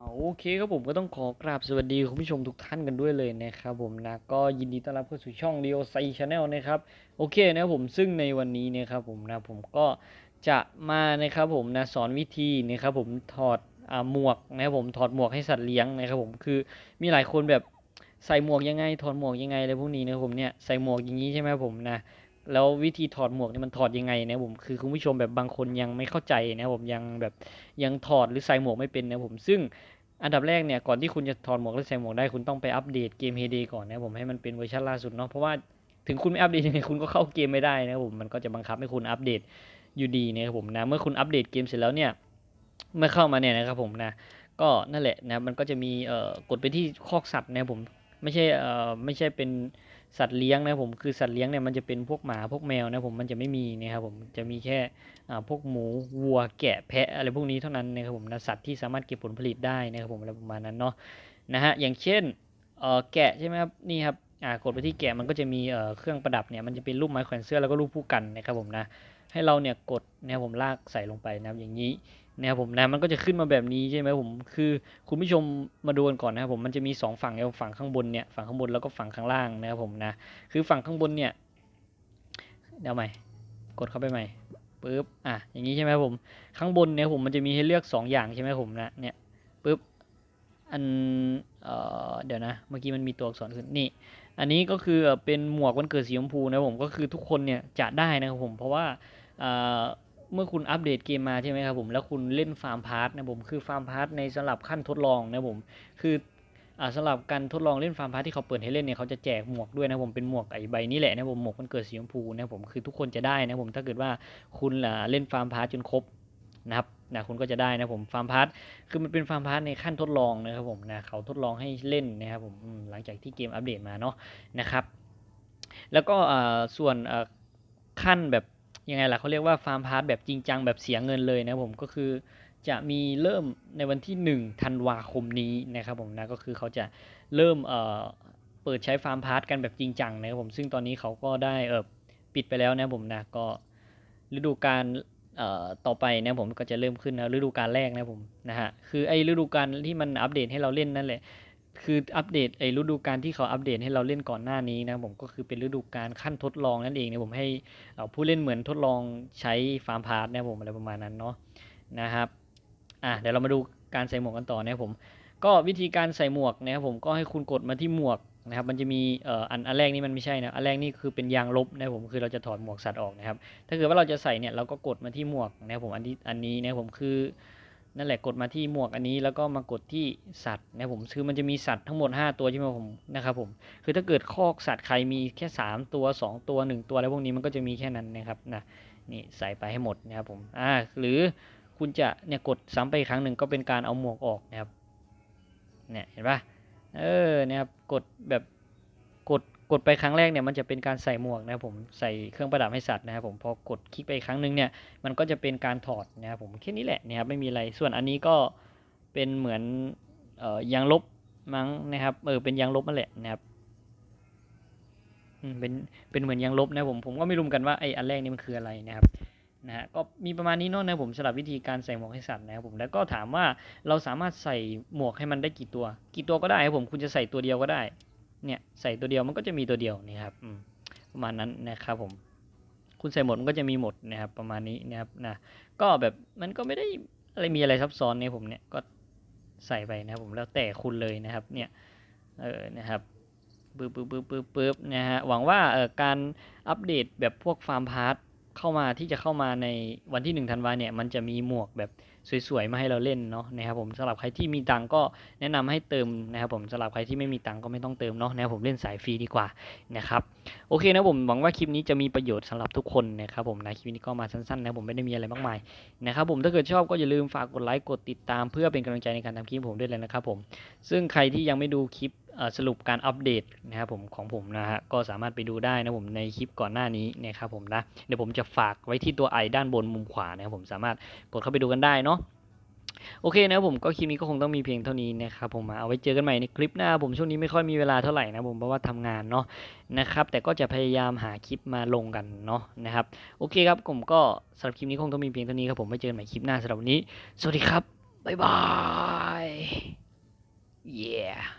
โอเคครับผมก็ต้องขอกราบสวัสดีคุณผู้ชมทุกท่านกันด้วยเลยนะครับผมนะก็ยินดีต้อนรับเข้าสู่ช่อง Leo s i Channel นะครับโอเคนะครับผมซึ่งในวันนี้นะครับผมนะผมก็จะมานะครับผมนะสอนวิธีนะครับผมถอดอ่าหมวกนะครับผมถอดหมวกให้สัตว์เลี้ยงนะครับผมคือมีหลายคนแบบใส่หมวกยังไงถอดหมวกยังไงอะไรพวกนี้นะครับผมเนี่ยใส่หมวกอย่างนี้ใช่ไหมผมนะ แล้ววิธีถอดหมวกนี่มันถอดยังไงนะผมคือคุณผู้ชมแบบบางคนยังไม่เข้าใจนะผมยังแบบยังถอดหรือใส่หมวกไม่เป็นนะผมซึ่งอันดับแรกเนี่ยก่อนที่คุณจะถอดหมวกหรือใส่หมวกได้คุณต้องไปอัปเดตเกม Heyday ก่อนนะผมให้มันเป็นเวอร์ชันล่าสุดเนาะเพราะว่าถึงคุณไม่อัปเดตยังไงคุณก็เข้าเกมไม่ได้นะผมมันก็จะบังคับให้คุณอัปเดตอยู่ดีนะครับผมนะเมื่อคุณอัปเดตเกมเสร็จแล้วเนี่ยเมื่อเข้ามาเนี่ยนะครับผมนะก็นั่นแหละนะมันก็จะมีเอ่อกดไปที่คอกสัตว์นะผมไม่ใช่เอ่อไม่ใช่เป็น สัตว์เลี้ยงนะผมคือสัตว์เลี้ยงเนี่ยมันจะเป็นพวกหมาพวกแมวนะผมมันจะไม่มีนะครับผมจะมีแค่พวกหมูวัวแกะแพะอะไรพวกนี้เท่านั้นนะครับผมนะสัตว์ที่สามารถเก็บผลผลิตได้นะครับผมอะไรประมาณนั้นเนาะนะฮะอย่างเช่นเอ่อแกะใช่ไหมครับนี่ครับอ่ากดไปที่แกะมันก็จะมีเอ่อเครื่องประดับเนี่ยมันจะเป็นรูปไม้แขวนเสื้อแล้วก็รูปผู้กันนะครับผมนะให้เราเนี่ยกดนะครับผมลากใส่ลงไปนะครับอย่างนี้ นะครับผมนะมันก็จะขึ้นมาแบบนี้ใช่ไหมผมคือคุณผู้ชมมาดูกันก่อนนะครับผมมันจะมีสองฝั่งนะครับฝั่งข้างบนเนี่ยฝั่งข้างบนแล้วก็ฝั่งข้างล่างนะครับผมนะคือฝั่งข้างบนเนี่ยเดี๋ยวใหม่กดเข้าไปใหม่ปึ๊บอะอย่างนี้ใช่ไหมผมข้างบนเนี่ยผมมันจะมีให้เลือก 2 อย่างใช่ไหมผมนะเนี่ยปึ๊บอันเอ่อเดี๋ยวนะเมื่อกี้มันมีตัวอักษรขึ้นนี่ อันนี้ก็คือเป็นหมวกวันเกิดสีชมพูนะผมก็คือทุกคนเนี่ยจะได้นะครับผมเพราะว่า เมื่อคุณอัปเดตเกมมาใช่ไหมครับผมแล้วคุณเล่นฟาร์มพาร์ทนะผมคือฟาร์มพาร์ทในสำหรับขั้นทดลองนะผมคืออสำหรับการทดลองเล่นฟาร์มพาร์ทที่เขาเปิดให้เล่นเนี่ยเขาจะแจกหมวกด้วยนะผมเป็นหมวกไอใบนี้แหละนะผมหมวกมันเกิดสีชมพูนะผมคือทุกคนจะได้นะผมถ้าเกิดว่าคุณอ่าเล่นฟาร์มพาร์ทจนครบนะครับนะคุณก็จะได้นะผมฟาร์มพาร์ทคือมันเป็นฟาร์มพาร์ทในขั้นทดลองนะครับผมนะเขาทดลองให้เล่นนะครับผมหลังจากที่เกมอัปเดตมาเนาะนะครับ แล้วก็ส่วนขั้นแบบ ยังไงล่ะเขาเรียกว่าฟาร์มพาร์ทแบบจริงจังแบบเสียเงินเลยนะผมก็คือจะมีเริ่มในวันที่ 1 ธันวาคมนี้นะครับผมนะก็คือเขาจะเริ่มเเปิดใช้ฟาร์มพาร์ทกันแบบจริงจังนะครับผมซึ่งตอนนี้เขาก็ได้เออปิดไปแล้วนะผมนะก็ฤดูกาลต่อไปนะผมก็จะเริ่มขึ้นนะฤดูกาลแรกนะผมนะฮะคือไอ้ฤดูกาลที่มันอัปเดตให้เราเล่นนั่นแหละ คืออัปเดตไอ้ฤดูกาลที่เขาอัปเดตให้เราเล่นก่อนหน้านี้นะผมก็คือเป็นฤดูกาลขั้นทดลองนั่นเองเนะผมให้ผู้เล่นเหมือนทดลองใช้ฟาร์มพาร์ทนะผมอะไรประมาณนั้นเนาะนะครับอะเดี๋ยวเรามาดูการใส่หมวกกันต่อนะผมก็วิธีการใส่หมวกนะครับผมก็ให้คุณกดมาที่หมวกนะครับมันจะมีเอ่ออันอันแรกนี่มันไม่ใช่นะอันแรกนี่คือเป็นยางลบนะผมคือเราจะถอดหมวกสัตว์ออกนะครับถ้าเกิดว่าเราจะใส่เนี่ยเราก็กดมาที่หมวกนะครับผมอันที่อันนี้นะผมคือ นั่นแหละกดมาที่หมวกอันนี้แล้วก็มากดที่สัตว์นะผมคือมันจะมีสัตว์ทั้งหมด 5 ตัวใช่ไหมผมนะครับผมคือถ้าเกิดคอกสัตว์ใครมีแค่ 3 ตัว 2 ตัว 1 ตัวอะไรพวกนี้มันก็จะมีแค่นั้นนะครับนะนี่ใส่ไปให้หมดนะครับผมอ่าหรือคุณจะเนี่ยกดซ้ำไปอีกครั้งหนึ่งก็เป็นการเอาหมวกออกนะครับเนี่ยเห็นปะเออนะครับกดแบบกด กดไปครั้งแรกเนี่ยมันจะเป็นการใส่หมวกนะครับผมใส่เครื่องประดับให้สัตว์นะครับผมพอกดคลิกไปครั้งหนึ่งเนี่ยมันก็จะเป็นการถอดนะครับผมแค่นี้แหละนะครับไม่มีอะไรส่วนอันนี้ก็เป็นเหมือนเอ่อยางลบมั้งนะครับเออเป็นยางลบนั่นแหละนะครับเป็นเป็นเหมือนยางลบนะผมผมก็ไม่รู้เหมือนกันว่าไออันแรกนี่มันคืออะไรนะครับนะฮะก็มีประมาณนี้เนาะนะผมสำหรับวิธีการใส่หมวกให้สัตว์นะครับผมแล้วก็ถามว่าเราสามารถใส่หมวกให้มันได้กี่ตัว กี่ตัวก็ได้ครับผมคุณจะใส่ตัวเดียวก็ได้ เนี่ยใส่ตัวเดียวมันก็จะมีตัวเดียวนี่ครับประมาณนั้นนะครับผมคุณใส่หมดมันก็จะมีหมดนะครับประมาณนี้นะครับนะก็แบบมันก็ไม่ได้อะไรมีอะไรซับซ้อนในผมเนี่ยก็ใส่ไปนะครับผมแล้วแต่คุณเลยนะครับเนี่ยเออนะครับปึ๊บปึ๊บปึ๊บปึ๊บปึ๊บนะฮะหวังว่าเออการอัปเดตแบบพวกฟาร์มพาร์ท เข้ามาที่จะเข้ามาในวันที่1ธันวาเนี่ยมันจะมีหมวกแบบสวยๆมาให้เราเล่นเนาะนะครับผมสำหรับใครที่มีตังก็แนะนำให้เติมนะครับผมสำหรับใครที่ไม่มีตังก็ไม่ต้องเติมเนาะนะครับผมเล่นสายฟรีดีกว่านะครับโอเคนะผมหวังว่าคลิปนี้จะมีประโยชน์สำหรับทุกคนนะครับผมนะคลิปนี้ก็มาสั้นๆนะผมไม่ได้มีอะไรมากมายนะครับผมถ้าเกิดชอบก็อย่าลืมฝากกดไลค์กดติดตาม เพื่อเป็นกำลังใจในการทำคลิปผมด้วยเลยนะครับผมซึ่งใครที่ยังไม่ดูคลิป สรุปการอัปเดตนะครับผมของผมนะฮะก็สามารถไปดูได้นะผมในคลิปก่อนหน้านี้นะครับผมนะเดี๋ยวผมจะฝากไว้ที่ตัวไอด้านบนมุมขวานะครับผมสามารถกดเข้าไปดูกันได้เนาะโอเคนะครับผมก็คลิปนี้ก็คงต้องมีเพียงเท่านี้นะครับผมเอาไว้เจอกันใหม่ในคลิปหน้าผมช่วงนี้ไม่ค่อยมีเวลาเท่าไหร่นะผมเพราะว่าทำงานเนาะนะครับแต่ก็จะพยายามหาคลิปมาลงกันเนาะนะครับโอเคครับผมก็สำหรับคลิปนี้คงต้องมีเพียงเท่านี้ครับผมไว้เจอกันใหม่คลิปหน้าสำหรับวันนี้ สวัสดีครับบ๊ายบาย yeah